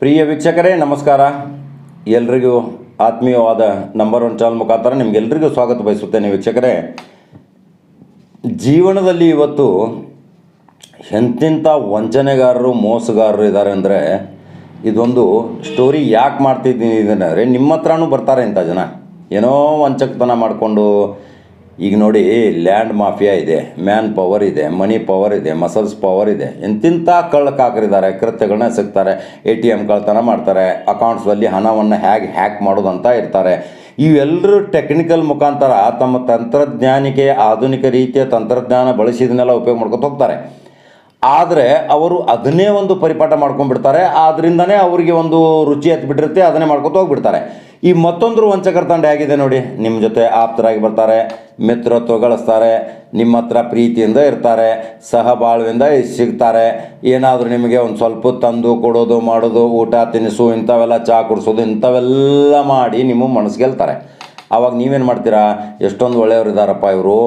ಪ್ರಿಯ ವೀಕ್ಷಕರೇ, ನಮಸ್ಕಾರ. ಎಲ್ರಿಗೂ ಆತ್ಮೀಯವಾದ ನಂಬರ್ ಒನ್ ಚಾನಲ್ ಮುಖಾಂತರ ನಿಮಗೆಲ್ರಿಗೂ ಸ್ವಾಗತ ಬಯಸುತ್ತೇನೆ ವೀಕ್ಷಕರೇ. ಜೀವನದಲ್ಲಿ ಇವತ್ತು ಎಂತೆಂಥ ವಂಚನೆಗಾರರು, ಮೋಸಗಾರರು ಇದ್ದಾರೆ ಅಂದರೆ ಇದೊಂದು ಸ್ಟೋರಿ ಯಾಕೆ ಮಾಡ್ತಿದ್ದೀನಿ ಇದನ್ನು ನಿಮ್ಮ ಹತ್ರನೂ ಬರ್ತಾರೆ ಇಂಥ ಜನ. ಏನೋ ವಂಚಕತನ ಮಾಡಿಕೊಂಡು ಈಗ ನೋಡಿ, ಲ್ಯಾಂಡ್ ಮಾಫಿಯಾ ಇದೆ, ಮ್ಯಾನ್ ಪವರ್ ಇದೆ, ಮನಿ ಪವರ್ ಇದೆ, ಮಸಲ್ಸ್ ಪವರ್ ಇದೆ ಎಂತಿಂಥ ಕಳ್ಳಕಾಕರಿದ್ದಾರೆ, ಕೃತ್ಯಗಳನ್ನ ಸಿಗ್ತಾರೆ ಎ ಟಿ ಎಂ ಕಳ್ತನ ಮಾಡ್ತಾರೆ ಅಕೌಂಟ್ಸಲ್ಲಿ ಹಣವನ್ನು ಹೇಗೆ ಹ್ಯಾಕ್ ಮಾಡೋದು ಅಂತ ಇರ್ತಾರೆ. ಇವೆಲ್ಲರೂ ಟೆಕ್ನಿಕಲ್ ಮುಖಾಂತರ ತಮ್ಮ ತಂತ್ರಜ್ಞಾನಿಕೆ, ಆಧುನಿಕ ರೀತಿಯ ತಂತ್ರಜ್ಞಾನ ಬಳಸಿದನ್ನೆಲ್ಲ ಉಪಯೋಗ ಮಾಡ್ಕೊತ ಹೋಗ್ತಾರೆ. ಆದರೆ ಅವರು ಅದನ್ನೇ ಒಂದು ಪರಿಪಾಠ ಮಾಡ್ಕೊಂಡ್ಬಿಡ್ತಾರೆ. ಆದ್ರಿಂದನೇ ಅವರಿಗೆ ಒಂದು ರುಚಿ ಹತ್ಬಿಟ್ಟಿರುತ್ತೆ ಅದನ್ನೇ ಮಾಡ್ಕೊತ ಹೋಗ್ಬಿಡ್ತಾರೆ. ಈ ಮತ್ತೊಂದು ವಂಚಕರ ತಂಡ ಆಗಿದೆ ನೋಡಿ. ನಿಮ್ಮ ಜೊತೆ ಆಪ್ತರಾಗಿ ಬರ್ತಾರೆ, ಮಿತ್ರತ್ವ ಗಳಿಸ್ತಾರೆ, ನಿಮ್ಮ ಹತ್ರ ಪ್ರೀತಿಯಿಂದ ಇರ್ತಾರೆ ಸಹಬಾಳ್ವಿಂದ ಸಿಗ್ತಾರೆ. ಏನಾದರೂ ನಿಮಗೆ ಒಂದು ಸ್ವಲ್ಪ ತಂದು ಕೊಡೋದು, ಮಾಡೋದು, ಊಟ ತಿನಿಸು, ಇಂಥವೆಲ್ಲ ಚಹಾ ಕುಡಿಸೋದು, ಇಂಥವೆಲ್ಲ ಮಾಡಿ ನಿಮ್ಮ ಮನಸ್ಸು ಗೆಲ್ತಾರೆ ಆವಾಗ ನೀವೇನು ಮಾಡ್ತೀರಾ? ಎಷ್ಟೊಂದು ಒಳ್ಳೆಯವರು ಇದ್ದಾರಪ್ಪ ಇವರು.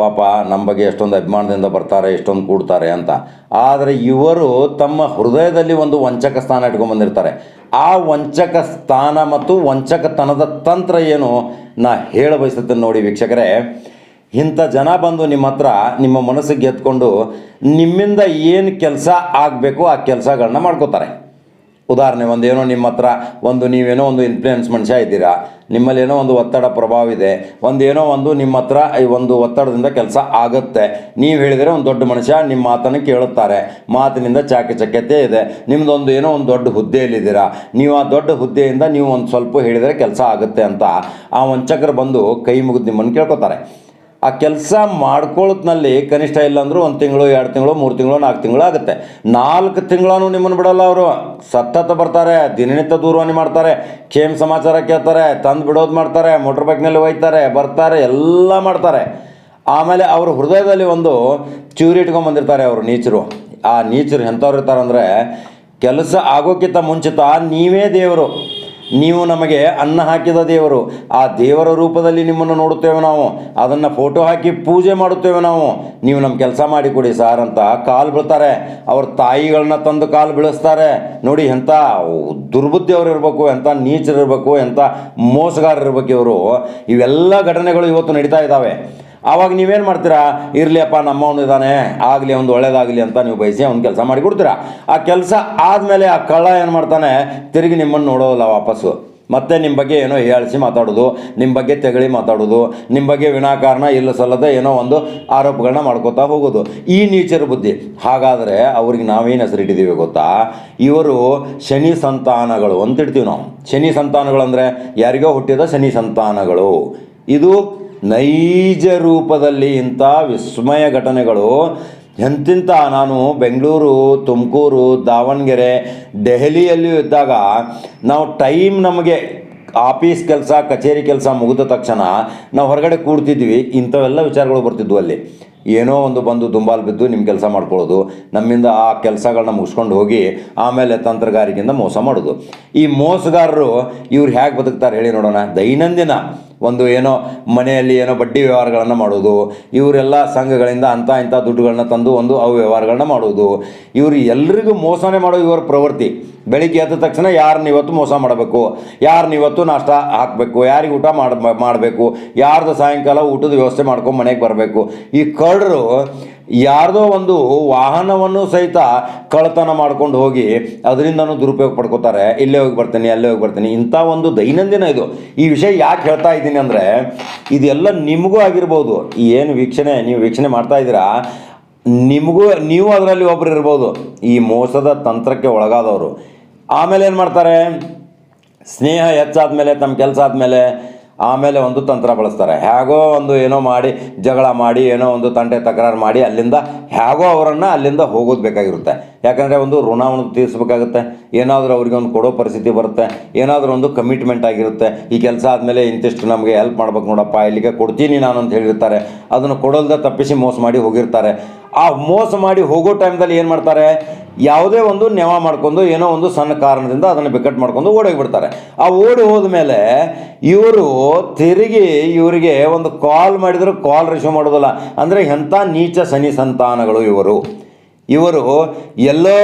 ಪಾಪ ನಮ್ಮ ಬಗ್ಗೆ ಎಷ್ಟೊಂದು ಅಭಿಮಾನದಿಂದ ಬರ್ತಾರೆ, ಎಷ್ಟೊಂದು ಕೂಡ್ತಾರೆ ಅಂತ. ಆದರೆ ಇವರು ತಮ್ಮ ಹೃದಯದಲ್ಲಿ ಒಂದು ವಂಚಕ ಸ್ಥಾನ ಇಟ್ಕೊಂಡ್ಬಂದಿರ್ತಾರೆ ಆ ವಂಚಕ ಸ್ಥಾನ ಮತ್ತು ವಂಚಕತನದ ತಂತ್ರ ಏನು? ನಾ ಹೇಳ ಬಯಸುತ್ತೇನೆ ನೋಡಿ ವೀಕ್ಷಕರೇ. ಇಂಥ ಜನ ಬಂದು ನಿಮ್ಮ ಹತ್ರ, ನಿಮ್ಮ ಮನಸ್ಸಿಗೆ ಎತ್ಕೊಂಡು ನಿಮ್ಮಿಂದ ಏನು ಕೆಲಸ ಆಗಬೇಕು ಆ ಕೆಲಸಗಳನ್ನ ಮಾಡ್ಕೋತಾರೆ. ಉದಾಹರಣೆ, ಒಂದು ಏನೋ ನಿಮ್ಮ ಹತ್ರ ಒಂದು ನೀವೇನೋ ಒಂದು ಇನ್ಫ್ಲೂಯೆನ್ಸ್ ಮನುಷ್ಯ ಇದ್ದೀರಾ? ನಿಮ್ಮಲ್ಲಿ ಏನೋ ಒಂದು ಒತ್ತಡ ಪ್ರಭಾವ ಇದೆ. ಒಂದು ಏನೋ ಒಂದು ನಿಮ್ಮ ಹತ್ರ ಈ ಒಂದು ಒತ್ತಡದಿಂದ ಕೆಲಸ ಆಗುತ್ತೆ. ನೀವು ಹೇಳಿದರೆ ಒಂದು ದೊಡ್ಡ ಮನುಷ್ಯ ನಿಮ್ಮ ಮಾತನ್ನು ಕೇಳುತ್ತಾರೆ. ಮಾತಿನಿಂದ ಚಾಕಚಕ್ಯತೆ ಇದೆ. ನಿಮ್ಮದೊಂದು ಏನೋ ಒಂದು ದೊಡ್ಡ ಹುದ್ದೆಯಲ್ಲಿದ್ದೀರಾ? ನೀವು ಆ ದೊಡ್ಡ ಹುದ್ದೆಯಿಂದ ನೀವು ಒಂದು ಸ್ವಲ್ಪ ಹೇಳಿದರೆ ಕೆಲಸ ಆಗುತ್ತೆ ಅಂತ ಆ ವಂಚಕರು ಬಂದು ಕೈ ಮುಗಿದು ನಿಮ್ಮನ್ನು ಕೇಳ್ಕೊತಾರೆ. ಆ ಕೆಲಸ ಮಾಡ್ಕೊಳ್ಳೋದ್ನಲ್ಲಿ ಕನಿಷ್ಠ ಇಲ್ಲಾಂದ್ರೂ ಒಂದು ತಿಂಗಳು, ಎರಡು ತಿಂಗಳು, ಮೂರು ತಿಂಗಳು, ನಾಲ್ಕು ತಿಂಗಳು ಆಗುತ್ತೆ. ನಾಲ್ಕು ತಿಂಗಳೂ ನಿಮ್ಮನ್ನು ಬಿಡಲ್ಲ ಅವರು. ಸತತ ಬರ್ತಾರೆ, ದಿನನಿತ್ಯ ದೂರವಾಣಿ ಮಾಡ್ತಾರೆ, ಕ್ಷೇಮ ಸಮಾಚಾರ ಕೇಳ್ತಾರೆ, ತಂದು ಬಿಡೋದು ಮಾಡ್ತಾರೆ, ಮೋಟ್ರ್ ಬೈಕ್ನಲ್ಲಿ ಒಯ್ತಾರೆ ಬರ್ತಾರೆ, ಎಲ್ಲ ಮಾಡ್ತಾರೆ. ಆಮೇಲೆ ಅವ್ರ ಹೃದಯದಲ್ಲಿ ಒಂದು ಚೂರಿ ಇಟ್ಕೊಂಬಂದಿರ್ತಾರೆ ಅವರು ನೀಚರು. ಆ ನೀಚರು ಎಂಥವ್ರು ಇರ್ತಾರೆ ಅಂದರೆ ಕೆಲಸ ಆಗೋಕ್ಕಿಂತ ಮುಂಚಿತ ನೀವೇ ದೇವರು. ನೀವು ನಮಗೆ ಅನ್ನ ಹಾಕಿದ ದೇವರು, ಆ ದೇವರ ರೂಪದಲ್ಲಿ ನಿಮ್ಮನ್ನು ನೋಡುತ್ತೇವೆ ನಾವು. ಅದನ್ನು ಫೋಟೋ ಹಾಕಿ ಪೂಜೆ ಮಾಡುತ್ತೇವೆ ನಾವು. ನೀವು ನಮ್ಮ ಕೆಲಸ ಮಾಡಿಕೊಡಿ ಸಾರ್ ಅಂತ ಕಾಲು ಬೀಳ್ತಾರೆ. ಅವ್ರ ತಾಯಿಗಳನ್ನ ತಂದು ಕಾಲು ಬೀಳಿಸ್ತಾರೆ. ನೋಡಿ ಎಂಥ ದುರ್ಬುದ್ಧಿ ಅವ್ರು ಇರಬೇಕು ಎಂಥ ನೀಚರಿರಬೇಕು ಎಂಥ ಮೋಸಗಾರರು ಇರಬೇಕು ಇವರು. ಇವೆಲ್ಲ ಘಟನೆಗಳು ಇವತ್ತು ನಡೀತಾ ಇದ್ದಾವೆ. ಆವಾಗ ನೀವೇನು ಮಾಡ್ತೀರಾ? ಇರಲಿಯಪ್ಪ, ನಮ್ಮವನು ಇದ್ದಾನೆ ಆಗಲಿ, ಒಂದು ಒಳ್ಳೇದಾಗಲಿ ಅಂತ ನೀವು ಬಯಸಿ ಅವ್ನು ಕೆಲಸ ಮಾಡಿ ಕೊಡ್ತೀರಾ? ಆ ಕೆಲಸ ಆದಮೇಲೆ ಆ ಕಳ್ಳ ಏನು ಮಾಡ್ತಾನೆ? ತಿರುಗಿ ನಿಮ್ಮನ್ನು ನೋಡೋಲ್ಲ ವಾಪಸ್ಸು. ಮತ್ತೆ ನಿಮ್ಮ ಬಗ್ಗೆ ಏನೋ ಹೇಳಿಸಿ ಮಾತಾಡೋದು ನಿಮ್ಮ ಬಗ್ಗೆ ತೆಗಳಿ ಮಾತಾಡೋದು ನಿಮ್ಮ ಬಗ್ಗೆ ವಿನಾಕಾರಣ ಇಲ್ಲ ಸಲ್ಲದೆ ಏನೋ ಒಂದು ಆರೋಪಗಳನ್ನ ಮಾಡ್ಕೋತಾ ಹೋಗೋದು. ಈ ನೀಚರ ಬುದ್ಧಿ. ಹಾಗಾದರೆ ಅವ್ರಿಗೆ ನಾವೇನು ಹೆಸರಿಟ್ಟಿದ್ದೀವಿ ಗೊತ್ತಾ? ಇವರು ಶನಿ ಸಂತಾನಗಳು ಅಂತ ಇಡ್ತೀವಿ ನಾವು. ಶನಿ ಸಂತಾನಗಳು ಅಂದರೆ ಯಾರಿಗೋ ಹುಟ್ಟಿದ ಶನಿ ಸಂತಾನಗಳು. ಇದು ನೈಜ ರೂಪದಲ್ಲಿ ಇಂಥ ವಿಸ್ಮಯ ಘಟನೆಗಳು. ಎಂತಿಂಥ ನಾನು ಬೆಂಗಳೂರು, ತುಮಕೂರು, ದಾವಣಗೆರೆ, ದೆಹಲಿಯಲ್ಲಿಯೂ ಇದ್ದಾಗ ನಾವು ಟೈಮ್ ನಮಗೆ ಆಫೀಸ್ ಕೆಲಸ, ಕಚೇರಿ ಕೆಲಸ ಮುಗಿದ ತಕ್ಷಣ ನಾವು ಹೊರಗಡೆ ಕೂಡ್ತಿದ್ವಿ. ಇಂಥವೆಲ್ಲ ವಿಚಾರಗಳು ಬರ್ತಿದ್ವು ಅಲ್ಲಿ. ಏನೋ ಒಂದು ಬಂದು ದುಂಬಾಲು ಬಿದ್ದು ನಿಮ್ಮ ಕೆಲಸ ಮಾಡ್ಕೊಳ್ಳೋದು, ನಮ್ಮಿಂದ ಆ ಕೆಲಸಗಳನ್ನ ಮುಗಿಸ್ಕೊಂಡು ಹೋಗಿ ಆಮೇಲೆ ತಂತ್ರಗಾರಿಕೆಯಿಂದ ಮೋಸ ಮಾಡೋದು. ಈ ಮೋಸಗಾರರು ಇವ್ರು ಹೇಗೆ ಬದುಕ್ತಾರೆ ಹೇಳಿ ನೋಡೋಣ. ದೈನಂದಿನ ಒಂದು ಏನೋ ಮನೆಯಲ್ಲಿ ಏನೋ ಬಡ್ಡಿ ವ್ಯವಹಾರಗಳನ್ನು ಮಾಡೋದು ಇವರೆಲ್ಲ ಸಂಘಗಳಿಂದ ಅಂಥ ಇಂಥ ದುಡ್ಡುಗಳನ್ನ ತಂದು ಒಂದು ಅವು ವ್ಯವಹಾರಗಳನ್ನ ಮಾಡೋದು ಇವರು ಎಲ್ರಿಗೂ ಮೋಸನೇ ಮಾಡೋ ಇವರ ಪ್ರವೃತ್ತಿ. ಬೆಳಿಗ್ಗೆ ಎದ್ದ ತಕ್ಷಣ ಯಾರನ್ನ ಇವತ್ತು ಮೋಸ ಮಾಡಬೇಕು, ಯಾರನ್ನ ಇವತ್ತು ನಾಷ್ಟ ಹಾಕಬೇಕು, ಯಾರಿಗೆ ಊಟ ಮಾಡ, ಮಾಡಬೇಕು, ಯಾರ್ದು ಸಾಯಂಕಾಲ ಊಟದ ವ್ಯವಸ್ಥೆ ಮಾಡ್ಕೊಂಡು ಮನೆಗೆ ಬರಬೇಕು. ಈ ಕಳ್ಳರು ಯಾರ್ದೋ ಒಂದು ವಾಹನವನ್ನು ಸಹಿತ ಕಳ್ಳತನ ಮಾಡ್ಕೊಂಡು ಹೋಗಿ ಅದರಿಂದನೂ ದುರುಪಯೋಗ ಪಡ್ಕೋತಾರೆ. ಇಲ್ಲೇ ಹೋಗಿ ಬರ್ತೀನಿ, ಅಲ್ಲೇ ಹೋಗಿ ಬರ್ತೀನಿ. ಇಂಥ ಒಂದು ದೈನಂದಿನ ಇದು. ಈ ವಿಷಯ ಯಾಕೆ ಹೇಳ್ತಾ ಇದ್ದೀನಿ ಅಂದರೆ, ಇದೆಲ್ಲ ನಿಮಗೂ ಆಗಿರ್ಬೋದು. ಏನು ವೀಕ್ಷಣೆ, ನೀವು ವೀಕ್ಷಣೆ ಮಾಡ್ತಾ ಇದ್ದೀರಾ? ನಿಮಗೂ, ನೀವು ಅದರಲ್ಲಿ ಒಬ್ರು ಇರ್ಬೋದು. ಈ ಮೋಸದ ತಂತ್ರಕ್ಕೆ ಒಳಗಾದವರು. ಆಮೇಲೆ ಏನು ಮಾಡ್ತಾರೆ? ಸ್ನೇಹ ಹೆಚ್ಚಾದ್ಮೇಲೆ, ತಮ್ಮ ಕೆಲಸ ಆದಮೇಲೆ ಆಮೇಲೆ ಒಂದು ತಂತ್ರ ಬಳಸ್ತಾರೆ. ಹೇಗೋ ಒಂದು ಏನೋ ಮಾಡಿ, ಜಗಳ ಮಾಡಿ, ಏನೋ ಒಂದು ತಂಟೆ ತಕರಾರು ಮಾಡಿ ಅಲ್ಲಿಂದ ಹೇಗೋ ಅವರನ್ನು ಅಲ್ಲಿಂದ ಹೋಗೋದು ಬೇಕಾಗಿರುತ್ತೆ. ಯಾಕಂದರೆ ಒಂದು ಋಣವನ್ನು ತೀರಿಸಬೇಕಾಗುತ್ತೆ. ಏನಾದರೂ ಅವ್ರಿಗೆ ಒಂದು ಕೊಡೋ ಪರಿಸ್ಥಿತಿ ಬರುತ್ತೆ. ಏನಾದರೂ ಒಂದು ಕಮಿಟ್ಮೆಂಟ್ ಆಗಿರುತ್ತೆ. ಈ ಕೆಲಸ ಆದಮೇಲೆ ಇಂತಿಷ್ಟು ನಮಗೆ ಹೆಲ್ಪ್ ಮಾಡ್ಬೇಕು ನೋಡಪ್ಪ, ಇಲ್ಲಿಗೆ ಕೊಡ್ತೀನಿ ನಾನು ಅಂತ ಹೇಳಿರ್ತಾರೆ. ಅದನ್ನು ಕೊಡೋದ ತಪ್ಪಿಸಿ ಮೋಸ ಮಾಡಿ ಹೋಗಿರ್ತಾರೆ. ಆ ಮೋಸ ಮಾಡಿ ಹೋಗೋ ಟೈಮ್ದಲ್ಲಿ ಏನು ಮಾಡ್ತಾರೆ? ಯಾವುದೇ ಒಂದು ನೆವ ಮಾಡ್ಕೊಂಡು ಏನೋ ಒಂದು ಸಣ್ಣ ಕಾರಣದಿಂದ ಅದನ್ನು ಬಿಕ್ಕಟ್ ಮಾಡ್ಕೊಂಡು ಓಡೋಗ್ಬಿಡ್ತಾರೆ. ಆ ಓಡಿ ಹೋದ ಮೇಲೆ ಇವರು ತಿರುಗಿ ಇವರಿಗೆ ಒಂದು ಕಾಲ್ ಮಾಡಿದರೂ ಕಾಲ್ ರಿಸೀವ್ ಮಾಡೋದಿಲ್ಲ. ಅಂದರೆ ಎಂಥ ನೀಚ ಸನಿ ಸಂತಾನಗಳು ಇವರು. ಇವರು ಎಲ್ಲೋ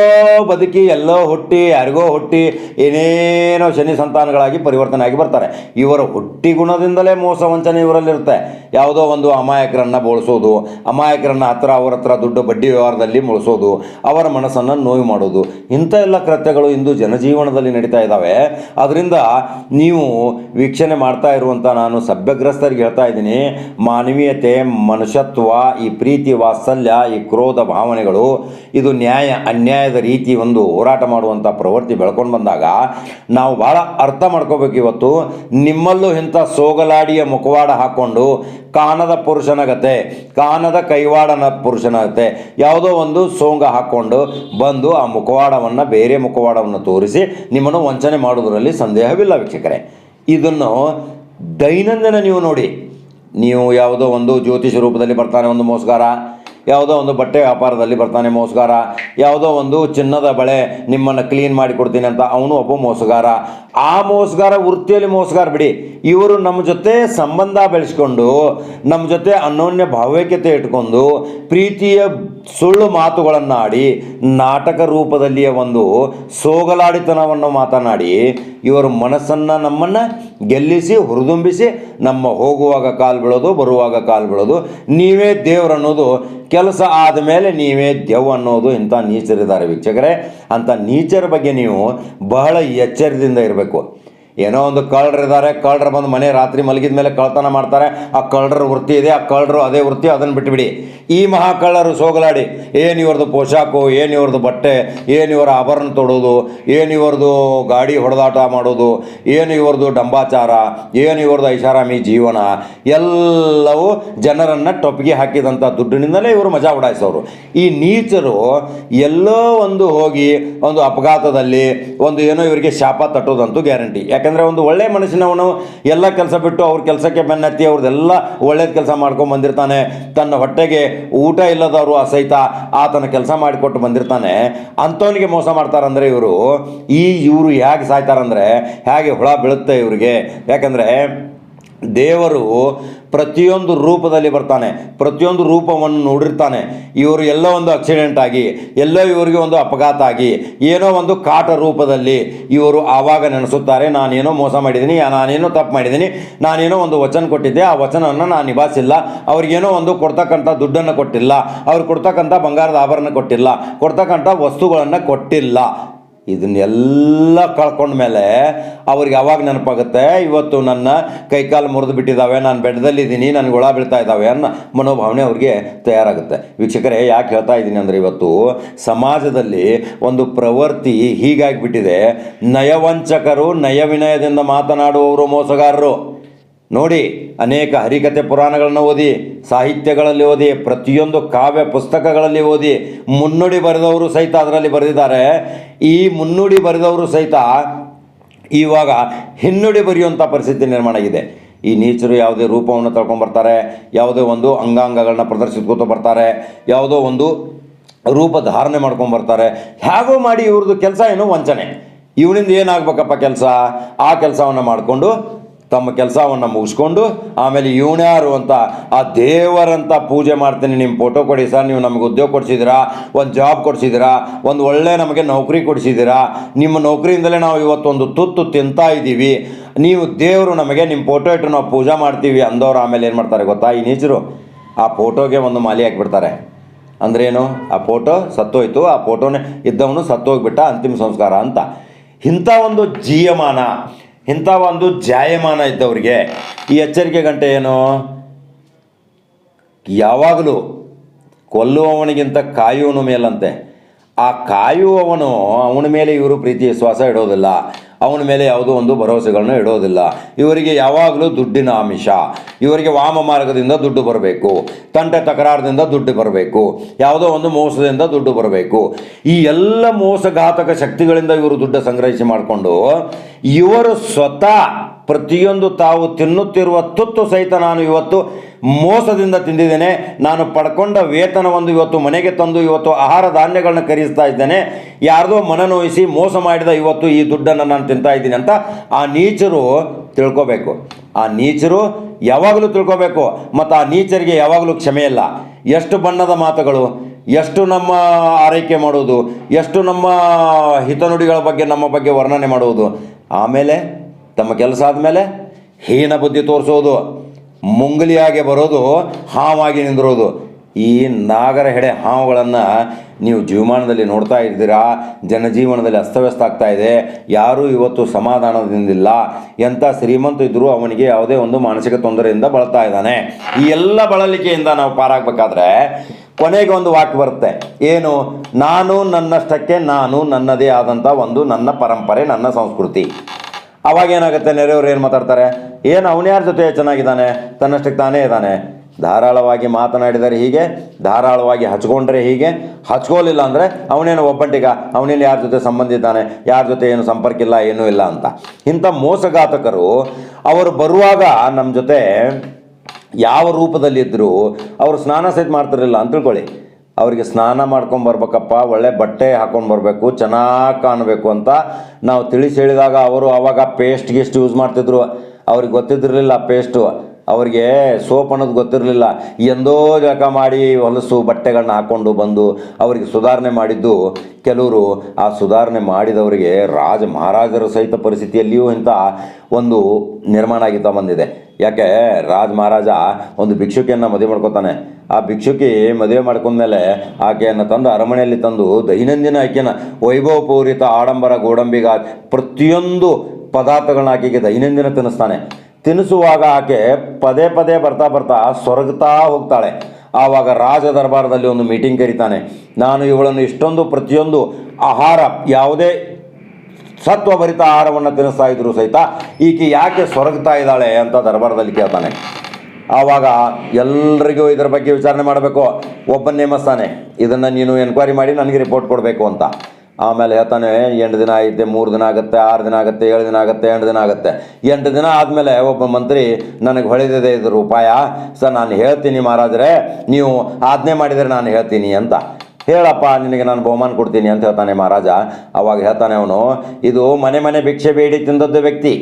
ಬದುಕಿ, ಎಲ್ಲೋ ಹುಟ್ಟಿ, ಯಾರಿಗೋ ಹುಟ್ಟಿ, ಏನೇನೋ ಶನಿ ಸಂತಾನಗಳಾಗಿ ಪರಿವರ್ತನೆ ಆಗಿ ಬರ್ತಾರೆ. ಇವರ ಹುಟ್ಟಿ ಗುಣದಿಂದಲೇ ಮೋಸ ವಂಚನೆ ಇವರಲ್ಲಿರುತ್ತೆ. ಯಾವುದೋ ಒಂದು ಅಮಾಯಕರನ್ನು ಬೋಳಿಸೋದು, ಅಮಾಯಕರನ್ನು ಹತ್ರ, ಅವರ ಹತ್ರ ದುಡ್ಡು ಬಡ್ಡಿ ವ್ಯವಹಾರದಲ್ಲಿ ಮುಳಿಸೋದು, ಅವರ ಮನಸ್ಸನ್ನು ನೋವು ಮಾಡೋದು, ಇಂಥ ಎಲ್ಲ ಕೃತ್ಯಗಳು ಇಂದು ಜನಜೀವನದಲ್ಲಿ ನಡೀತಾ ಇದ್ದಾವೆ. ಅದರಿಂದ ನೀವು ವೀಕ್ಷಣೆ ಮಾಡ್ತಾ ಇರುವಂಥ ನಾನು ಸಭ್ಯಗ್ರಸ್ತರಿಗೆ ಹೇಳ್ತಾ ಇದ್ದೀನಿ, ಮಾನವೀಯತೆ, ಮನುಷ್ಯತ್ವ, ಈ ಪ್ರೀತಿ, ವಾತ್ಸಲ್ಯ, ಈ ಕ್ರೋಧ ಭಾವನೆಗಳು ಇದು ನ್ಯಾಯ, ಅನ್ಯಾಯದ ರೀತಿ ಒಂದು ಹೋರಾಟ ಮಾಡುವಂಥ ಪ್ರವೃತ್ತಿ ಬೆಳ್ಕೊಂಡು ಬಂದಾಗ ನಾವು ಭಾಳ ಅರ್ಥ ಮಾಡ್ಕೋಬೇಕು ಇವತ್ತು. ನಿಮ್ಮಲ್ಲೂ ಇಂಥ ಸೋಗಲಾಡಿಯ ಮುಖವಾಡ ಹಾಕ್ಕೊಂಡು ಕಾಣದ ಪುರುಷನ ಗತೆ, ಕಾಣದ ಕೈವಾಡನ ಪುರುಷನ ಗತೆ, ಯಾವುದೋ ಒಂದು ಸೋಂಗ ಹಾಕ್ಕೊಂಡು ಬಂದು ಆ ಮುಖವಾಡವನ್ನು, ಬೇರೆ ಮುಖವಾಡವನ್ನು ತೋರಿಸಿ ನಿಮ್ಮನ್ನು ವಂಚನೆ ಮಾಡುವುದರಲ್ಲಿ ಸಂದೇಹವಿಲ್ಲ ವೀಕ್ಷಕರೇ. ಇದನ್ನು ದೈನಂದಿನ ನೀವು ನೋಡಿ. ನೀವು ಯಾವುದೋ ಒಂದು ಜ್ಯೋತಿಷ ರೂಪದಲ್ಲಿ ಬರ್ತಾನೆ ಒಂದು ಮೋಸಗಾರ ಯಾವುದೋ ಒಂದು ಬಟ್ಟೆ ವ್ಯಾಪಾರದಲ್ಲಿ ಬರ್ತಾನೆ ಮೋಸಗಾರ, ಯಾವುದೋ ಒಂದು ಚಿನ್ನದ ಬಳೆ ನಿಮ್ಮನ್ನು ಕ್ಲೀನ್ ಮಾಡಿ ಕೊಡ್ತೀನಿ ಅಂತ ಅವನು ಒಬ್ಬ ಮೋಸಗಾರ. ಆ ಮೋಸಗಾರ ವೃತ್ತಿಯಲ್ಲಿ ಮೋಸಗಾರ ಬಿಡಿ. ಇವರು ನಮ್ಮ ಜೊತೆ ಸಂಬಂಧ ಬೆಳೆಸ್ಕೊಂಡು, ನಮ್ಮ ಜೊತೆ ಅನ್ಯೋನ್ಯ ಭಾವೈಕ್ಯತೆ ಇಟ್ಕೊಂಡು, ಪ್ರೀತಿಯ ಸುಳ್ಳು ಮಾತುಗಳನ್ನು ಆಡಿ ನಾಟಕ ರೂಪದಲ್ಲಿಯ ಒಂದು ಸೋಗಲಾಡಿತನವನ್ನು ಮಾತನಾಡಿ, ಇವರು ಮನಸ್ಸನ್ನು ನಮ್ಮನ್ನು ಗೆಲ್ಲಿಸಿ, ಹುರಿದುಂಬಿಸಿ, ನಮ್ಮ ಹೋಗುವಾಗ ಕಾಲು ಬೀಳೋದು, ಬರುವಾಗ ಕಾಲು ಬೀಳೋದು, ನೀವೇ ದೇವರನ್ನೋದು ಕೆಲಸ ಆದಮೇಲೆ ನೀವೇ ದೆವ್ ಅನ್ನೋದು ಇಂಥ ನೀಚರಿದ್ದಾರೆ ವೀಕ್ಷಕರೇ. ಅಂಥ ನೀಚರ ಬಗ್ಗೆ ನೀವು ಬಹಳ ಎಚ್ಚರದಿಂದ ಇರಬೇಕು. ಏನೋ ಒಂದು ಕಳ್ಳರಿದ್ದಾರೆ ಕಳ್ಳರು ಬಂದು ಮನೆ ರಾತ್ರಿ ಮಲಗಿದ ಮೇಲೆ ಕಳ್ತನ ಮಾಡ್ತಾರೆ. ಆ ಕಳ್ಳರ ವೃತ್ತಿ ಇದೆ, ಆ ಕಳ್ಳರು ಅದೇ ವೃತ್ತಿ, ಅದನ್ನು ಬಿಟ್ಟುಬಿಡಿ ಈ ಮಹಾ ಕಳ್ಳರು ಸೋಗಲಾಡಿ, ಏನು ಇವ್ರದ್ದು ಪೋಷಾಕು, ಏನು ಇವ್ರದ್ದು ಬಟ್ಟೆ, ಏನು ಇವರ ಆಭರಣ ತೊಡೋದು, ಏನು ಇವ್ರದ್ದು ಗಾಡಿ ಹೊಡೆದಾಟ ಮಾಡೋದು, ಏನು ಇವ್ರದ್ದು ಡಂಬಾಚಾರ, ಏನು ಇವ್ರದ್ದು ಐಷಾರಾಮಿ ಜೀವನ, ಎಲ್ಲವೂ ಜನರನ್ನು ಟೊಪ್ಪಿಗೆ ಹಾಕಿದಂಥ ದುಡ್ಡಿನಿಂದಲೇ ಇವರು ಮಜಾ ಉಡಾಯಿಸೋರು. ಈ ನೀಚರು ಎಲ್ಲೋ ಒಂದು ಹೋಗಿ ಒಂದು ಅಪಘಾತದಲ್ಲಿ ಒಂದು ಏನೋ ಇವರಿಗೆ ಶಾಪ ತಟ್ಟೋದಂತೂ ಗ್ಯಾರಂಟಿ. ಯಾಕಂದರೆ ಒಂದು ಒಳ್ಳೆ ಮನುಷ್ಯನವನು ಎಲ್ಲ ಕೆಲಸ ಬಿಟ್ಟು ಅವ್ರ ಕೆಲಸಕ್ಕೆ ಬೆನ್ನತ್ತಿ ಅವ್ರದ್ದೆಲ್ಲ ಒಳ್ಳೇದು ಕೆಲಸ ಮಾಡ್ಕೊಂಡು ಬಂದಿರ್ತಾನೆ. ತನ್ನ ಹೊಟ್ಟೆಗೆ ಊಟ ಇಲ್ಲದವರು ಸಹಿತ ಆತನ ಕೆಲಸ ಮಾಡಿಕೊಟ್ಟು ಬಂದಿರ್ತಾನೆ. ಅಂಥವನಿಗೆ ಮೋಸ ಮಾಡ್ತಾರಂದರೆ ಇವರು, ಈ ಇವರು ಹೇಗೆ ಸಾಯ್ತಾರಂದರೆ ಹೇಗೆ ಹುಳ ಬೀಳುತ್ತೆ ಇವರಿಗೆ. ಯಾಕಂದರೆ ದೇವರು ಪ್ರತಿಯೊಂದು ರೂಪದಲ್ಲಿ ಬರ್ತಾನೆ, ಪ್ರತಿಯೊಂದು ರೂಪವನ್ನು ನೋಡಿರ್ತಾನೆ. ಇವರು ಎಲ್ಲೋ ಒಂದು ಆಕ್ಸಿಡೆಂಟ್ ಆಗಿ, ಎಲ್ಲೋ ಇವರಿಗೆ ಒಂದು ಅಪಘಾತ ಆಗಿ, ಏನೋ ಒಂದು ಕಾಟ ರೂಪದಲ್ಲಿ ಇವರು ಆವಾಗ ನೆನೆಸುತ್ತಾರೆ, ನಾನೇನೋ ಮೋಸ ಮಾಡಿದ್ದೀನಿ ನಾನೇನೋ ತಪ್ಪು ಮಾಡಿದ್ದೀನಿ, ನಾನೇನೋ ಒಂದು ವಚನ ಕೊಟ್ಟಿದ್ದೆ, ಆ ವಚನವನ್ನು ನಾನು ನಿಭಾಯಿಸಿಲ್ಲ, ಅವ್ರಿಗೇನೋ ಒಂದು ಕೊಡ್ತಕ್ಕಂಥ ದುಡ್ಡನ್ನು ಕೊಟ್ಟಿಲ್ಲ, ಅವ್ರು ಕೊಡ್ತಕ್ಕಂಥ ಬಂಗಾರದ ಆಭರಣ ಕೊಟ್ಟಿಲ್ಲ, ಕೊಡ್ತಕ್ಕಂಥ ವಸ್ತುಗಳನ್ನು ಕೊಟ್ಟಿಲ್ಲ. ಇದನ್ನೆಲ್ಲ ಕಳ್ಕೊಂಡ ಮೇಲೆ ಅವ್ರಿಗೆ ಯಾವಾಗ ನೆನಪಾಗುತ್ತೆ, ಇವತ್ತು ನನ್ನ ಕೈಕಾಲು ಮುರಿದು ಬಿಟ್ಟಿದ್ದಾವೆ, ನಾನು ಬೆಡ್ದಲ್ಲಿದ್ದೀನಿ ನನಗೆ ಹುಳ ಬೀಳ್ತಾ ಇದ್ದಾವೆ ಅನ್ನೋ ಮನೋಭಾವನೆ ಅವ್ರಿಗೆ ತಯಾರಾಗುತ್ತೆ. ವೀಕ್ಷಕರೇ, ಯಾಕೆ ಹೇಳ್ತಾ ಇದ್ದೀನಿ ಅಂದರೆ ಇವತ್ತು ಸಮಾಜದಲ್ಲಿ ಒಂದು ಪ್ರವೃತ್ತಿ ಹೀಗಾಗಿಬಿಟ್ಟಿದೆ. ನಯವಂಚಕರು ನಯವಿನಯದಿಂದ ಮಾತನಾಡುವವರು ಮೋಸಗಾರರು. ನೋಡಿ ಅನೇಕ ಹರಿಕತೆ ಪುರಾಣಗಳನ್ನು ಓದಿ, ಸಾಹಿತ್ಯಗಳಲ್ಲಿ ಓದಿ, ಪ್ರತಿಯೊಂದು ಕಾವ್ಯ ಪುಸ್ತಕಗಳಲ್ಲಿ ಓದಿ, ಮುನ್ನುಡಿ ಬರೆದವರು ಸಹಿತ ಅದರಲ್ಲಿ ಬರೆದಿದ್ದಾರೆ. ಈ ಮುನ್ನುಡಿ ಬರೆದವರು ಸಹಿತ ಇವಾಗ ಹಿನ್ನುಡಿ ಬರೆಯುವಂಥ ಪರಿಸ್ಥಿತಿ ನಿರ್ಮಾಣ ಆಗಿದೆ. ಈ ನೀಚರು ಯಾವುದೇ ರೂಪವನ್ನು ತಳ್ಕೊಂಬರ್ತಾರೆ ಯಾವುದೇ ಒಂದು ಅಂಗಾಂಗಗಳನ್ನ ಪ್ರದರ್ಶಿಸ್ಕೊತ ಬರ್ತಾರೆ, ಯಾವುದೋ ಒಂದು ರೂಪ ಧಾರಣೆ ಮಾಡ್ಕೊಂಬರ್ತಾರೆ ಹೇಗೋ ಮಾಡಿ ಇವ್ರದ್ದು ಕೆಲಸ ಏನು ವಂಚನೆ. ಇವನಿಂದ ಏನಾಗಬೇಕಪ್ಪ ಕೆಲಸ? ಆ ಕೆಲಸವನ್ನು ಮಾಡಿಕೊಂಡು ತಮ್ಮ ಕೆಲಸವನ್ನು ಮುಗಿಸ್ಕೊಂಡು ಆಮೇಲೆ ಇವನ್ಯಾರು ಅಂತ, ಆ ದೇವರಂತ ಪೂಜೆ ಮಾಡ್ತೀನಿ ನಿಮ್ಮ ಫೋಟೋ ಕೊಡಿ ಸರ್, ನೀವು ನಮಗೆ ಉದ್ಯೋಗ ಕೊಡಿಸಿದ್ದೀರಾ, ಒಂದು ಜಾಬ್ ಕೊಡಿಸಿದ್ದೀರಾ, ಒಂದು ಒಳ್ಳೆ ನಮಗೆ ನೌಕರಿ ಕೊಡಿಸಿದ್ದೀರಾ, ನಿಮ್ಮ ನೌಕರಿಯಿಂದಲೇ ನಾವು ಇವತ್ತೊಂದು ತುತ್ತು ತಿಂತಾ ಇದ್ದೀವಿ, ನೀವು ದೇವರು ನಮಗೆ ನಿಮ್ಮ ಫೋಟೋ ಇಟ್ಟು ನಾವು ಪೂಜೆ ಮಾಡ್ತೀವಿ ಅಂದವ್ರು ಆಮೇಲೆ ಏನು ಮಾಡ್ತಾರೆ ಗೊತ್ತಾ, ಈ ನೀಚರು? ಆ ಫೋಟೋಗೆ ಒಂದು ಮಾಲಿ ಹಾಕಿಬಿಡ್ತಾರೆ. ಅಂದ್ರೇನು? ಆ ಫೋಟೋ ಸತ್ತೋಯ್ತು, ಆ ಫೋಟೋನೇ ಇದ್ದವನು ಸತ್ತೋಗ್ಬಿಟ್ಟ ಅಂತಿಮ ಸಂಸ್ಕಾರ ಅಂತ. ಇಂಥ ಒಂದು ಜೀಯಮಾನ ಇಂಥ ಒಂದು ಜಾಯಮಾನ ಇದ್ದವರಿಗೆ ಈ ಎಚ್ಚರಿಕೆ ಗಂಟೆ ಏನು? ಯಾವಾಗಲೂ ಕೊಲ್ಲುವವನಿಗಿಂತ ಕಾಯುವನು ಮೇಲಂತೆ. ಆ ಕಾಯುವವನು ಅವನ ಮೇಲೆ ಇವರು ಪ್ರೀತಿ ವಿಶ್ವಾಸ ಇಡೋದಿಲ್ಲ. ಅವನ ಮೇಲೆ ಯಾವುದೋ ಒಂದು ಭರವಸೆಗಳನ್ನು ಇಡೋದಿಲ್ಲ. ಇವರಿಗೆ ಯಾವಾಗಲೂ ದುಡ್ಡಿನ ಆಮಿಷ. ಇವರಿಗೆ ವಾಮ ಮಾರ್ಗದಿಂದ ದುಡ್ಡು ಬರಬೇಕು. ತಂಟೆ ತಕರಾರದಿಂದ ದುಡ್ಡು ಬರಬೇಕು. ಯಾವುದೋ ಒಂದು ಮೋಸದಿಂದ ದುಡ್ಡು ಬರಬೇಕು. ಈ ಎಲ್ಲ ಮೋಸಘಾತಕ ಶಕ್ತಿಗಳಿಂದ ಇವರು ದುಡ್ಡು ಸಂಗ್ರಹಿಸಿ ಮಾಡಿಕೊಂಡು, ಇವರು ಸ್ವತಃ ಪ್ರತಿಯೊಂದು ತಾವು ತಿನ್ನುತ್ತಿರುವ ತುತ್ತು ಸಹಿತ ನಾನು ಇವತ್ತು ಮೋಸದಿಂದ ತಿಂದಿದ್ದೇನೆ. ನಾನು ಪಡ್ಕೊಂಡ ವೇತನವನ್ನು ಇವತ್ತು ಮನೆಗೆ ತಂದು, ಇವತ್ತು ಆಹಾರ ಧಾನ್ಯಗಳನ್ನ ಖರೀದಿಸ್ತಾ ಇದ್ದೇನೆ. ಯಾರ್ದೋ ಮನನೋಯಿಸಿ ಮೋಸ ಮಾಡಿದ ಇವತ್ತು ಈ ದುಡ್ಡನ್ನು ನಾನು ತಿಂತಾ ಇದ್ದೀನಿ ಅಂತ ಆ ನೀಚರು ತಿಳ್ಕೊಬೇಕು. ಆ ನೀಚರು ಯಾವಾಗಲೂ ತಿಳ್ಕೋಬೇಕು. ಮತ್ತು ಆ ನೀಚರಿಗೆ ಯಾವಾಗಲೂ ಕ್ಷಮೆ ಇಲ್ಲ. ಎಷ್ಟು ಬಣ್ಣದ ಮಾತುಗಳು, ಎಷ್ಟು ನಮ್ಮ ಆರೈಕೆ ಮಾಡುವುದು, ಎಷ್ಟು ನಮ್ಮ ಹಿತನುಡಿಗಳ ಬಗ್ಗೆ, ನಮ್ಮ ಬಗ್ಗೆ ವರ್ಣನೆ ಮಾಡುವುದು. ಆಮೇಲೆ ತಮ್ಮ ಕೆಲಸ ಆದಮೇಲೆ ಹೀನ ಬುದ್ಧಿ ತೋರಿಸೋದು, ಮುಂಗಲಿಯಾಗೆ ಬರೋದು, ಹಾವಾಗಿ ನಿಂದಿರೋದು. ಈ ನಾಗರ ಹೆಡೆ ಹಾವುಗಳನ್ನು ನೀವು ಜೀವಮಾನದಲ್ಲಿ ನೋಡ್ತಾ ಇದ್ದೀರಾ? ಜನಜೀವನದಲ್ಲಿ ಅಸ್ತವ್ಯಸ್ತ ಆಗ್ತಾ ಇದೆ. ಯಾರೂ ಇವತ್ತು ಸಮಾಧಾನದಿಂದಿಲ್ಲ. ಎಂಥ ಶ್ರೀಮಂತ ಇದ್ದರೂ ಅವನಿಗೆ ಯಾವುದೇ ಒಂದು ಮಾನಸಿಕ ತೊಂದರೆಯಿಂದ ಬಳಲ್ತಾ ಇದ್ದಾನೆ. ಈ ಎಲ್ಲ ಬಳಲಿಕೆಯಿಂದ ನಾವು ಪಾರಾಗಬೇಕಾದ್ರೆ ಕೊನೆಗೆ ಒಂದು ವಾಕ್ ಬರುತ್ತೆ. ಏನು? ನಾನು ನನ್ನಷ್ಟಕ್ಕೆ ನಾನು ನನ್ನದೇ ಆದಂಥ ಒಂದು ನನ್ನ ಪರಂಪರೆ, ನನ್ನ ಸಂಸ್ಕೃತಿ. ಅವಾಗೇನಾಗುತ್ತೆ ನೆರೆಯವರು ಏನು ಮಾತಾಡ್ತಾರೆ? ಏನು ಅವನ್ಯಾರ ಜೊತೆ ಚೆನ್ನಾಗಿದ್ದಾನೆ? ತನ್ನಷ್ಟಕ್ಕೆ ತಾನೇ ಇದ್ದಾನೆ? ಧಾರಾಳವಾಗಿ ಮಾತನಾಡಿದರೆ ಹೀಗೆ, ಧಾರಾಳವಾಗಿ ಹಚ್ಕೊಂಡ್ರೆ ಹೀಗೆ. ಹಚ್ಕೋಲಿಲ್ಲ ಅಂದರೆ ಅವನೇನು ಒಬ್ಬಂಟಿಗ ಅವನೇನು ಯಾರ ಜೊತೆ ಸಂಬಂಧ ಇದ್ದಾನೆ, ಯಾರ ಜೊತೆ ಏನು ಸಂಪರ್ಕ ಇಲ್ಲ ಏನೂ ಇಲ್ಲ ಅಂತ. ಇಂಥ ಮೋಸಘಾತಕರು ಅವರು ಬರುವಾಗ ನಮ್ಮ ಜೊತೆ ಯಾವ ರೂಪದಲ್ಲಿದ್ದರೂ ಅವರು ಸ್ನಾನ ಸಹಿತ ಮಾಡ್ತಿರಲಿಲ್ಲ ಅಂತ ತಿಳ್ಕೊಳ್ಳಿ. ಅವರಿಗೆ ಸ್ನಾನ ಮಾಡ್ಕೊಂಡು ಬರ್ಬೇಕಪ್ಪ, ಒಳ್ಳೆ ಬಟ್ಟೆ ಹಾಕೊಂಡು ಬರಬೇಕು, ಚೆನ್ನಾಗಿ ಕಾಣಬೇಕು ಅಂತ ನಾವು ತಿಳಿಸಿ ಹೇಳಿದಾಗ ಅವರು ಅವಾಗ ಪೇಸ್ಟ್ ಗಿಸ್ಟ್ ಯೂಸ್ ಮಾಡ್ತಿದ್ರು. ಅವ್ರಿಗೆ ಗೊತ್ತಿದ್ದಿರಲಿಲ್ಲ ಪೇಸ್ಟು. ಅವ್ರಿಗೆ ಸೋಪ್ ಅನ್ನೋದು ಗೊತ್ತಿರಲಿಲ್ಲ. ಎಂದೋ ಜಳಕ ಮಾಡಿ ಹೊಲಸು ಬಟ್ಟೆಗಳನ್ನ ಹಾಕ್ಕೊಂಡು ಬಂದು ಅವರಿಗೆ ಸುಧಾರಣೆ ಮಾಡಿದ್ದು ಕೆಲವರು. ಆ ಸುಧಾರಣೆ ಮಾಡಿದವರಿಗೆ ರಾಜ ಮಹಾರಾಜರ ಸಹಿತ ಪರಿಸ್ಥಿತಿಯಲ್ಲಿಯೂ ಇಂಥ ಒಂದು ನಿರ್ಮಾಣ ಆಗಿತ್ತಾ ಬಂದಿದೆ. ಯಾಕೆ? ರಾಜ ಮಹಾರಾಜ ಒಂದು ಭಿಕ್ಷುಕಿಯನ್ನು ಮದುವೆ ಮಾಡ್ಕೋತಾನೆ. ಆ ಭಿಕ್ಷುಕಿ ಮದುವೆ ಮಾಡ್ಕೊಂಡ್ಮೇಲೆ ಆಕೆಯನ್ನು ತಂದು ಅರಮನೆಯಲ್ಲಿ ತಂದು ದೈನಂದಿನ ಆಕೆಯನ್ನು ವೈಭವಪೂರಿತ ಆಡಂಬರ ಗೋಡಂಬಿಗ ಪ್ರತಿಯೊಂದು ಪದಾರ್ಥಗಳನ್ನ ಆಕೆಗೆ ದೈನಂದಿನ ತಿನ್ನಿಸ್ತಾನೆ. ತಿನ್ನಿಸುವಾಗ ಆಕೆ ಪದೇ ಪದೇ ಬರ್ತಾ ಬರ್ತಾ ಸೊರಗ್ತಾ ಹೋಗ್ತಾಳೆ. ಆವಾಗ ರಾಜ ದರ್ಬಾರದಲ್ಲಿ ಒಂದು ಮೀಟಿಂಗ್ ಕರೀತಾನೆ. ನಾನು ಇವಳನ್ನು ಇಷ್ಟೊಂದು ಪ್ರತಿಯೊಂದು ಆಹಾರ, ಯಾವುದೇ ಸತ್ವಭರಿತ ಆಹಾರವನ್ನು ತಿನ್ನಿಸ್ತಾ ಇದ್ರು ಸಹಿತ ಈಕೆ ಯಾಕೆ ಸೊರಗ್ತಾ ಇದ್ದಾಳೆ ಅಂತ ದರ್ಬಾರದಲ್ಲಿ ಕೇಳ್ತಾನೆ. ಆವಾಗ ಎಲ್ರಿಗೂ ಇದರ ಬಗ್ಗೆ ವಿಚಾರಣೆ ಮಾಡಬೇಕು. ಒಬ್ಬನ ನೇಮಿಸ್ತಾನೆ. ಇದನ್ನು ನೀನು ಎನ್ಕ್ವೈರಿ ಮಾಡಿ, ನನಗೆ ರಿಪೋರ್ಟ್ ಕೊಡಬೇಕು ಅಂತ. ಆಮೇಲೆ ಹೇಳ್ತಾನೆ, ಎಂಟು ದಿನ ಐತೆ ಮೂರು ದಿನ ಆಗುತ್ತೆ, ಆರು ದಿನ ಆಗುತ್ತೆ, ಏಳು ದಿನ ಆಗುತ್ತೆ, ಎಂಟು ದಿನ ಆಗುತ್ತೆ. ಎಂಟು ದಿನ ಆದಮೇಲೆ ಒಬ್ಬ ಮಂತ್ರಿ, ನನಗೆ ಹೊಳೆದಿದೆ ಇದ್ರ ಉಪಾಯ ಸರ್ ನಾನು ಹೇಳ್ತೀನಿ ಮಹಾರಾಜರೇ, ನೀವು ಆಜ್ಞೆ ಮಾಡಿದರೆ ನಾನು ಹೇಳ್ತೀನಿ ಅಂತ. ಹೇಳಪ್ಪ, ನಿನಗೆ ನಾನು ಬಹುಮಾನ ಕೊಡ್ತೀನಿ ಅಂತ ಹೇಳ್ತಾನೆ ಮಹಾರಾಜ. ಅವಾಗ ಹೇಳ್ತಾನೆ ಅವನು, ಇದು ಮನೆ ಮನೆ ಭಿಕ್ಷೆ ಬೇಡಿ ತಿಂದದ್ದು ವ್ಯಕ್ತಿ.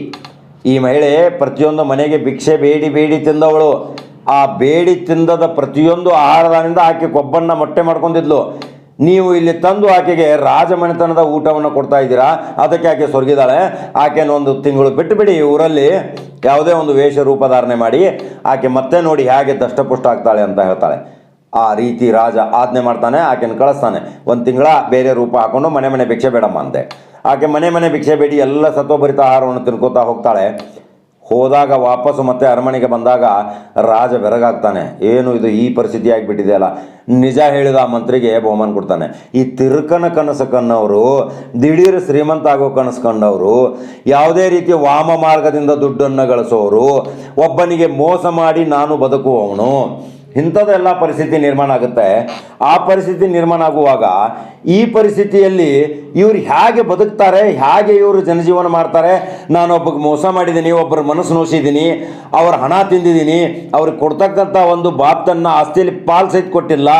ಈ ಮಹಿಳೆ ಪ್ರತಿಯೊಂದು ಮನೆಗೆ ಭಿಕ್ಷೆ ಬೇಡಿ ಬೇಡಿ ತಿಂದವಳು. ಆ ಬೇಡಿ ತಿಂದದ ಪ್ರತಿಯೊಂದು ಆಹಾರದಿಂದ ಆಕೆ ಕೊಬ್ಬನ್ನ ಮೊಟ್ಟೆ ಮಾಡ್ಕೊಂಡಿದ್ಲು. ನೀವು ಇಲ್ಲಿ ತಂದು ಆಕೆಗೆ ರಾಜಮನೆತನದ ಊಟವನ್ನು ಕೊಡ್ತಾ ಇದ್ದೀರಾ? ಅದಕ್ಕೆ ಆಕೆ ಸೊರಗಿದ್ದಾಳೆ. ಆಕೆನ ಒಂದು ತಿಂಗಳು ಬಿಟ್ಟು ಬಿಡಿ ಊರಲ್ಲಿ. ಯಾವುದೇ ಒಂದು ವೇಷ ರೂಪಧಾರಣೆ ಮಾಡಿ ಆಕೆ ಮತ್ತೆ ನೋಡಿ ಹೇಗೆ ದಷ್ಟಪುಷ್ಟ ಆಗ್ತಾಳೆ ಅಂತ ಹೇಳ್ತಾಳೆ. ಆ ರೀತಿ ರಾಜ ಆಜ್ಞೆ ಮಾಡ್ತಾನೆ ಆಕೆನ ಕಳಿಸ್ತಾನೆ. ಒಂದು ತಿಂಗಳ ಬೇರೆ ರೂಪ ಹಾಕೊಂಡು ಮನೆ ಮನೆ ಭಿಕ್ಷೆ ಬೇಡಮ್ಮ ಅಂತೆ. ಆಕೆ ಮನೆ ಮನೆ ಭಿಕ್ಷೆ ಬೇಡಿ, ಎಲ್ಲ ಸತ್ವಭರಿತ ಆಹಾರವನ್ನು ತಿನ್ಕೋತಾ ಹೋಗ್ತಾಳೆ. ಹೋದಾಗ ವಾಪಸ್ಸು ಮತ್ತೆ ಅರಮನೆಗೆ ಬಂದಾಗ ರಾಜ ಬೆರಗಾಗ್ತಾನೆ. ಏನು ಇದು ಈ ಪರಿಸ್ಥಿತಿ ಆಗಿಬಿಟ್ಟಿದೆಯಲ್ಲ? ನಿಜ ಹೇಳಿದ ಆ ಮಂತ್ರಿಗೆ ಬಹುಮಾನ ಕೊಡ್ತಾನೆ. ಈ ತಿರುಕನ ಕನಸು ಕಣ್ಣವರು ದಿಢೀರ್ ಶ್ರೀಮಂತ ಆಗೋ ಕನಸು ಕಂಡವರು, ಯಾವುದೇ ರೀತಿಯ ವಾಮ ಮಾರ್ಗದಿಂದ ದುಡ್ಡನ್ನು ಗಳಿಸೋರು, ಒಬ್ಬನಿಗೆ ಮೋಸ ಮಾಡಿ ನಾನು ಬದುಕುವವನು. ಇಂಥದ್ದೆಲ್ಲ ಪರಿಸ್ಥಿತಿ ನಿರ್ಮಾಣ ಆಗುತ್ತೆ. ಆ ಪರಿಸ್ಥಿತಿ ನಿರ್ಮಾಣ ಆಗುವಾಗ ಈ ಪರಿಸ್ಥಿತಿಯಲ್ಲಿ ಇವ್ರು ಹೇಗೆ ಬದುಕ್ತಾರೆ, ಹೇಗೆ ಇವರು ಜನಜೀವನ ಮಾಡ್ತಾರೆ ನಾನು ಒಬ್ಬಗೆ ಮೋಸ ಮಾಡಿದ್ದೀನಿ ಒಬ್ಬರ ಮನಸ್ಸು ನೋಸಿದ್ದೀನಿ ಅವ್ರ ಹಣ ತಿಂದಿದ್ದೀನಿ ಅವ್ರಿಗೆ ಕೊಡ್ತಕ್ಕಂಥ ಒಂದು ಬಾಪ್ತನ್ನು ಆಸ್ತಿಯಲ್ಲಿ ಪಾಲು ಸಹಿತ ಕೊಟ್ಟಿಲ್ಲ,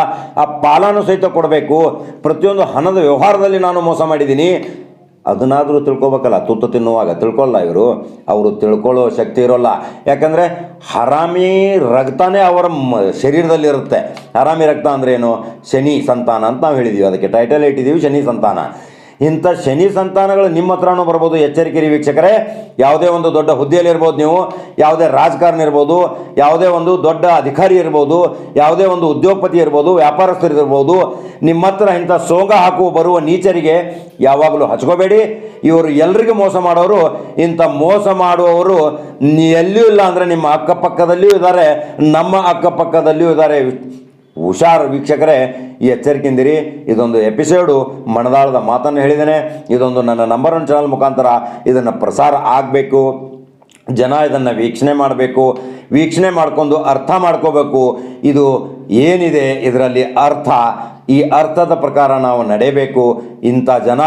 ಆ ಪಾಲನ್ನು ಸಹಿತ ಕೊಡಬೇಕು. ಪ್ರತಿಯೊಂದು ಹಣದ ವ್ಯವಹಾರದಲ್ಲಿ ನಾನು ಮೋಸ ಮಾಡಿದ್ದೀನಿ ಅದನ್ನಾದರೂ ತಿಳ್ಕೊಬೇಕಲ್ಲ, ತುತ್ತು ತಿನ್ನುವಾಗ ತಿಳ್ಕೊಳ್ಳಲ್ಲ ಇವರು. ಅವರು ತಿಳ್ಕೊಳ್ಳೋ ಶಕ್ತಿ ಇರೋಲ್ಲ. ಯಾಕಂದರೆ ಹರಾಮಿ ರಕ್ತನೇ ಅವರ ಮ, ಶರೀರದಲ್ಲಿ ಇರುತ್ತೆ. ಹರಾಮಿ ರಕ್ತ ಅಂದ್ರೇನು ಶನಿ ಸಂತಾನ ಅಂತ ನಾವು ಹೇಳಿದ್ದೀವಿ ಅದಕ್ಕೆ ಟೈಟಲ್ ಇಟ್ಟಿದ್ದೀವಿ ಶನಿ ಸಂತಾನ. ಇಂಥ ಶನಿ ಸಂತಾನಗಳು ನಿಮ್ಮ ಹತ್ರನೂ ಬರ್ಬೋದು. ಎಚ್ಚರಿಕೆ ವೀಕ್ಷಕರೇ. ಯಾವುದೇ ಒಂದು ದೊಡ್ಡ ಹುದ್ದೆಯಲ್ಲಿ ಇರ್ಬೋದು ನೀವು, ಯಾವುದೇ ರಾಜಕಾರಣ ಇರ್ಬೋದು, ಯಾವುದೇ ಒಂದು ದೊಡ್ಡ ಅಧಿಕಾರಿ ಇರ್ಬೋದು, ಯಾವುದೇ ಒಂದು ಉದ್ಯೋಗಪತಿ ಇರ್ಬೋದು, ವ್ಯಾಪಾರಸ್ಥರು ಇರ್ಬೋದು, ನಿಮ್ಮ ಹತ್ರ ಇಂಥ ಸೋಗ ಹಾಕುವ ಬರುವ ನೀಚರಿಗೆ ಯಾವಾಗಲೂ ಹಚ್ಕೋಬೇಡಿ. ಇವರು ಎಲ್ರಿಗೂ ಮೋಸ ಮಾಡೋರು, ಇಂಥ ಮೋಸ ಮಾಡುವವರು ಎಲ್ಲಿಯೂ ಇಲ್ಲ ಅಂದರೆ ನಿಮ್ಮ ಅಕ್ಕಪಕ್ಕದಲ್ಲಿಯೂ ಇದ್ದಾರೆ, ನಮ್ಮ ಅಕ್ಕಪಕ್ಕದಲ್ಲಿಯೂ ಇದ್ದಾರೆ. ಹುಷಾರ್ ವೀಕ್ಷಕರೇ, ಈ ಎಚ್ಚರಿಕೆಯಿಂದಿರಿ, ಇದೊಂದು ಎಪಿಸೋಡು ಮಣದಾಳದ ಮಾತನ್ನು ಹೇಳಿದ್ದೇನೆ. ಇದೊಂದು ನನ್ನ ನಂಬರ್ ಒನ್ ಚಾನಲ್ ಮುಖಾಂತರ ಇದನ್ನು ಪ್ರಸಾರ ಆಗಬೇಕು. ಜನ ಇದನ್ನು ವೀಕ್ಷಣೆ ಮಾಡಬೇಕು. ವೀಕ್ಷಣೆ ಮಾಡ್ಕೊಂಡು ಅರ್ಥ ಮಾಡ್ಕೋಬೇಕು. ಇದು ಏನಿದೆ ಇದರಲ್ಲಿ ಅರ್ಥ? ಈ ಅರ್ಥದ ಪ್ರಕಾರ ನಾವು ನಡೆಯಬೇಕು. ಇಂಥ ಜನ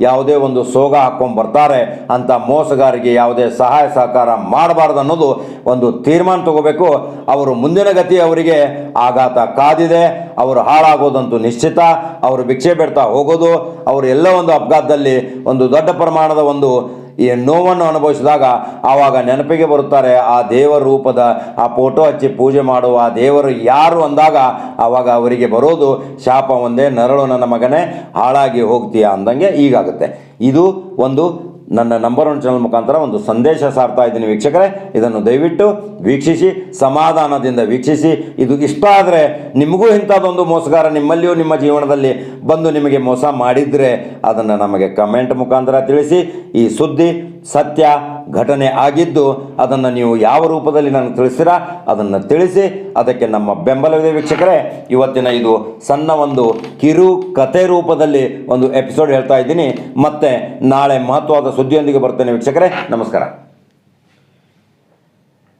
ಯಾವುದೇ ಒಂದು ಸೋಗ ಹಾಕ್ಕೊಂಡು ಬರ್ತಾರೆ ಅಂತ ಮೋಸಗಾರಿಗೆ ಯಾವುದೇ ಸಹಾಯ ಸಹಕಾರ ಮಾಡಬಾರ್ದು ಅನ್ನೋದು ಒಂದು ತೀರ್ಮಾನ ತಗೋಬೇಕು. ಅವರು ಮುಂದಿನ ಗತಿ ಅವರಿಗೆ ಆಘಾತ ಕಾದಿದೆ. ಅವರು ಹಾಳಾಗೋದಂತೂ ನಿಶ್ಚಿತ. ಅವರು ಭಿಕ್ಷೆ ಬಿಡ್ತಾ ಹೋಗೋದು. ಅವರು ಎಲ್ಲ ಒಂದು ಅಪಘಾತದಲ್ಲಿ ಒಂದು ದೊಡ್ಡ ಪ್ರಮಾಣದ ಒಂದು ಈ ನೋವನ್ನು ಅನುಭವಿಸಿದಾಗ ಆವಾಗ ನೆನಪಿಗೆ ಬರುತ್ತಾರೆ, ಆ ದೇವರ ರೂಪದ ಆ ಫೋಟೋ ಹಚ್ಚಿ ಪೂಜೆ ಮಾಡುವ ಆ ದೇವರು ಯಾರು ಅಂದಾಗ ಆವಾಗ ಅವರಿಗೆ ಬರೋದು, ಶಾಪ ಒಂದೇ, ನರಳು ನನ್ನ ಮಗನೇ, ಹಾಳಾಗಿ ಹೋಗ್ತೀಯಾ? ಅಂದಂಗೆ ಈಗಾಗುತ್ತೆ ಇದು ಒಂದು ನನ್ನ ನಂಬರ್ ಒನ್ ಚಾನಲ್ ಮುಖಾಂತರ ಒಂದು ಸಂದೇಶ ಸಾರ್ತಾ ಇದ್ದೀನಿ ವೀಕ್ಷಕರೇ. ಇದನ್ನು ದಯವಿಟ್ಟು ವೀಕ್ಷಿಸಿ, ಸಮಾಧಾನದಿಂದ ವೀಕ್ಷಿಸಿ. ಇದು ಇಷ್ಟ ಆದರೆ ನಿಮಗೂ ಇಂಥದ್ದೊಂದು ಮೋಸಗಾರ ನಿಮ್ಮಲ್ಲಿಯೂ ನಿಮ್ಮ ಜೀವನದಲ್ಲಿ ಬಂದು ನಿಮಗೆ ಮೋಸ ಮಾಡಿದರೆ ಅದನ್ನು ನಮಗೆ ಕಮೆಂಟ್ ಮುಖಾಂತರ ತಿಳಿಸಿ. ಈ ಸುದ್ದಿ ಸತ್ಯ ಘಟನೆ ಆಗಿದ್ದು ಅದನ್ನು ನೀವು ಯಾವ ರೂಪದಲ್ಲಿ ನನಗೆ ತಿಳಿಸ್ತೀರಾ ಅದನ್ನು ತಿಳಿಸಿ. ಅದಕ್ಕೆ ನಮ್ಮ ಬೆಂಬಲವಿದೆ ವೀಕ್ಷಕರೇ. ಇವತ್ತಿನ ಇದು ಸಣ್ಣ ಒಂದು ಕಿರು ಕತೆ ರೂಪದಲ್ಲಿ ಒಂದು ಎಪಿಸೋಡ್ ಹೇಳ್ತಾ ಇದ್ದೀನಿ. ಮತ್ತೆ ನಾಳೆ ಮಹತ್ವದ ಸುದ್ದಿಯೊಂದಿಗೆ ಬರ್ತೇನೆ ವೀಕ್ಷಕರೇ. ನಮಸ್ಕಾರ.